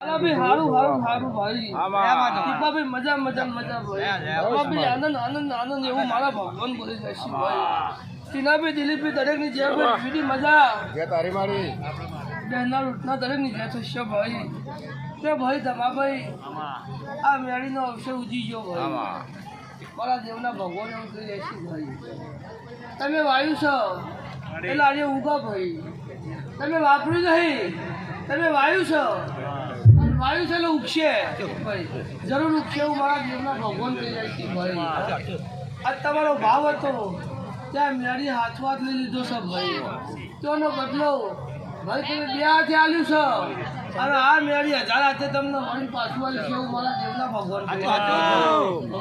ભાઈ હારું હારું હારું ભાઈ. આમાં. મજા મજા મજા ભાઈ. આનંદ આનંદ આનંદ એવું મારા ભગવાન બોલી જાય છે ભાઈ. ટીનાભાઈ દિલીપભાઈ દરેકની જય ભાઈ. બીજી મજા. જે તારી મારી. બહેના લૂંટના દરેકની જય થશે ભાઈ. તે ભાઈ તમાભાઈ આ મેળીનો અવસર ઉજી ગયો ભાઈ. મારા દેવના ભગવાન એવું જાય છે ભાઈ. તમે વાયુ છો. એટલે આજે ઉગા ભાઈ. તમે વાપર્યું નહીં. તમે વાયુ છો. વાયુ છે એટલે ઉગશે. જરૂર ઉગશે એવું મારા જીવના ભગવાન થઈ જાય છે આ તમારો ભાવ હતો. ત્યાં મેળી હાથ હાથ લઈ લીધો છે ભાઈ. તોનો બદલો. ભાઈ તમે બે હાથે આલ્યું છે. અને આ મેળી હજાર હાથે તમને મળીને પાછું આવ્યું છે એવું મારા જીવના ભગવાન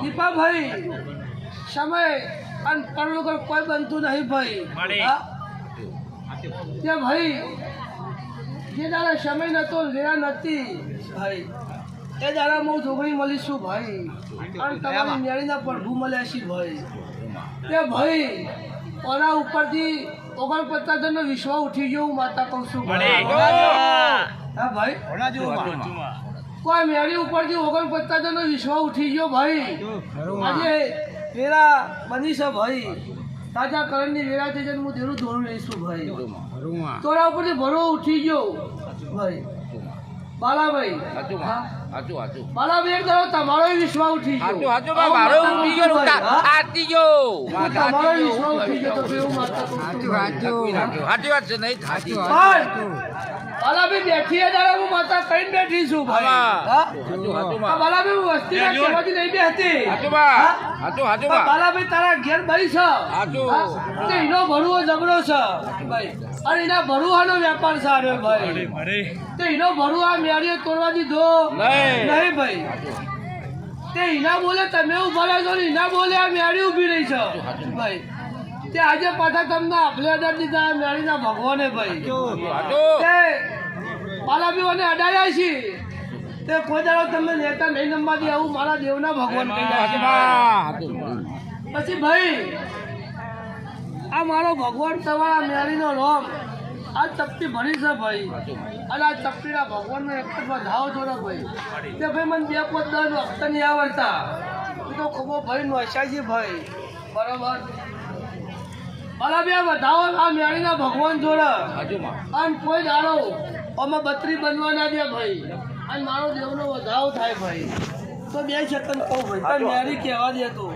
દીપા ભાઈ સમય અને પણ કોઈ બનતું નહીં ભાઈ. હા? કે ભાઈ જે દાડા સમય નતો લેવા નથી. ભાઈ એ દાડા હું છોકરી મળીશું ભાઈ. અને તમારી મેળીના પ્રભુ મળ્યા છે ભાઈ. એ ભાઈ ઓના ઉપરથી ઓગણપચાસ જણનો વિશ્વાસ ઉઠી ગયો હું માતા કહું છું ભાઈ. હા ભાઈ. કોઈ મેળી ઉપરથી ઓગણપચાસ જણનો વિશ્વાસ ઉઠી ગયો ભાઈ. આજે વેરા બની છે ભાઈ. તાજા કરણની વેરા થઈ જાય હું તેનું ધોરણ લઈશું ભાઈ. તોરા ઉપરથી ભરો ઉઠી ગયો. ભાઈ. બાલાભાઈ. તમારો વિશ્વાસ ઉઠી ગયો. છું ભાઈ, હા? તમારો વિશ્વાસ ઉઠી ગયો તો કેવું માતા કહું છું ભાઈ. પણ બાલાભાઈ બેઠી એ હું માતા કઈને બેઠી છું ભાઈ. હા? આ બાલાભાઈ હું વસ્તીના કહેવાથી નહીં બેહતી બાલાભાઈ તારા ઘેર ભાઈ છે? એનો ભરુવો ઝઘડો છે અને એના ભરુવાનો વેપાર છે આર્યો ભાઈ તો એનો ભરુવા મેળીઓ તોડવા દીધો. નહીં. ભાઈ. તે હિના બોલે તમે ઊભા રહેશો ને હિના બોલે આ મેળી ઊભી રહી છે. ભાઈ તે આજે પાછા તમને આપલે અડાડ દીધા મેળીના ભગવાને ભાઈ. તે બાલાબીઓને અડાડ્યા છે. તે કોઈ દાડો તમને નેતા નહીં નમવા દે આવું મારા દેવના ભગવાન કહી રહ્યા છે. પછી ભાઈ આ મારો ભગવાન તમારા મેળીનો રોમ આ ચપટી ભરી છે ભાઈ. અને આ ચપટીના ભગવાનનો એક જ ધાવ જોડો ભાઈ. તે ભાઈ મને બે પોત દસ વખત નહીં આવડતા. તો ખબર ભાઈ નોશાજી ભાઈ. બરોબર? ભલા બે વધાવો આ મેળીના ભગવાન જોડે. અને કોઈ દાડો અમે બત્રી બનવાના દે ભાઈ. અને મારો દેવનો વધાવ થાય ભાઈ. તો બે સેકન્ડ કહું ભાઈ મેળી કહેવા દે તું.